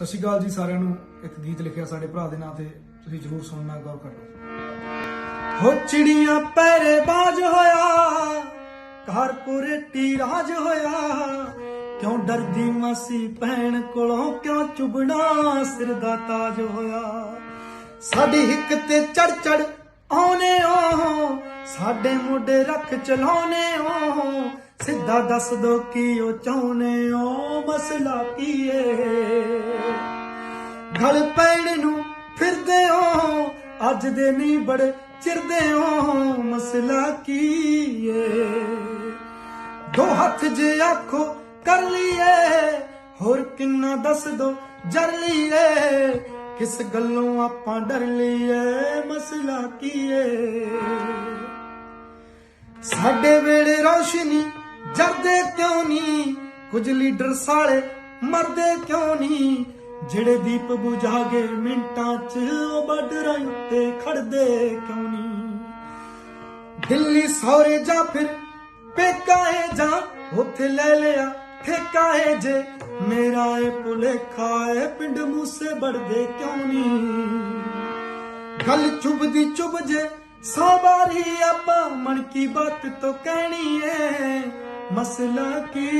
ਸਤਿ ਸ਼੍ਰੀ ਅਕਾਲ ਜੀ ਸਾਰਿਆਂ ਨੂੰ। ਇੱਕ ਗੀਤ ਲਿਖਿਆ ਸਾਡੇ ਭਰਾ ਦੇ ਨਾਂ ਤੇ। ਤੁਸੀਂ ਜਰੂਰ ਸੁਣਨਾ, ਗੌਰ ਕਰੋ ਹੋ ਚਿੜੀਆਂ ਪੈਰੇ ਬਾਜ ਹੋਇਆ ਕਾਰਪੋਰੇਟੀ ਰਾਜ ਹੋਇਆ। ਕਿਉਂ ਡਰਦੀ ਮਾਸੀ ਭੈਣ ਕੋਲੋਂ ਕਿਉਂ ਚੁਬਣਾ ਸਿਰ ਦਾ ਤਾਜ ਹੋਇਆ। ਸਾਡੀ ਹਿੱਕ ਤੇ ਚੜ ਚੜ ਆਉਨੇ ਓ ਸਾਡੇ ਮੋਢੇ ਰੱਖ ਚਲਾਉਨੇ ਓ ਸਿੱਧਾ ਦੱਸ ਦੋ ਕੀ ਉਹ ਚਾਹੁੰਨੇ ਓ? ਮਸਲਾ ਕੀ ਏ ਗਲ ਪੈਣ ਨੂੰ ਫਿਰਦੇ ਹੋ ਅੱਜ ਦੇ ਨਹੀਂ ਬੜੇ ਚਿਰਦੇ ਹੋ ਮਸਲਾ ਕੀ ਦੋ ਹੱਥ ਜੇ ਆਖੋ ਕਰ ਲਈਏ, ਹੋਰ ਕਿੰਨਾ ਦੱਸ ਦੋ ਜਰ ਲਈਏ। ਕਿਸ ਗੱਲੋਂ ਆਪਾਂ ਡਰ ਲਈਏ, ਮਸਲਾ ਕੀ ਸਾਡੇ ਵੇਲੇ ਰੋਸ਼ਨੀ ਜਰਦੇ ਕਿਉਂ ਨਹੀਂ ਕੁਝ ਲੀਡਰ ਸਾਲੇ ਮਰਦੇ ਕਿਉਂ ਨਹੀਂ ਜਿਹੜੇ ਦੀਪ ਬੁਝਾ ਗਏ ਮਿੰਟਾਂ 'ਚ ਉਹ ਬਾਰਡਰਾਂ ਉੱਤੇ ਖੜਦੇ ਕਿਉਂ ਨਹੀਂ ਦਿੱਲੀ ਸੌਰੇ ਜਾਂ ਫਿਰ ਪੇਕਾ ਜਾਂ ਉੱਥੇ ਲੈ ਲਿਆ ਠੇਕਾ ਜੇ। ਮੇਰਾ ਏ ਭੁਲੇਖਾ ਏ ਪਿੰਡ ਮੂਸੇ ਬੜਦੇ ਕਿਉਂ ਨਹੀਂ ਗੱਲ ਚੁਬਦੀ ਚੁਬ ਜੇ ਸੌ ਵਾਰੀ ਆਪਾਂ ਮਨ ਕੀ ਬਾਤ ਤੋਂ ਕਹਿਣੀ ਏ। मसला की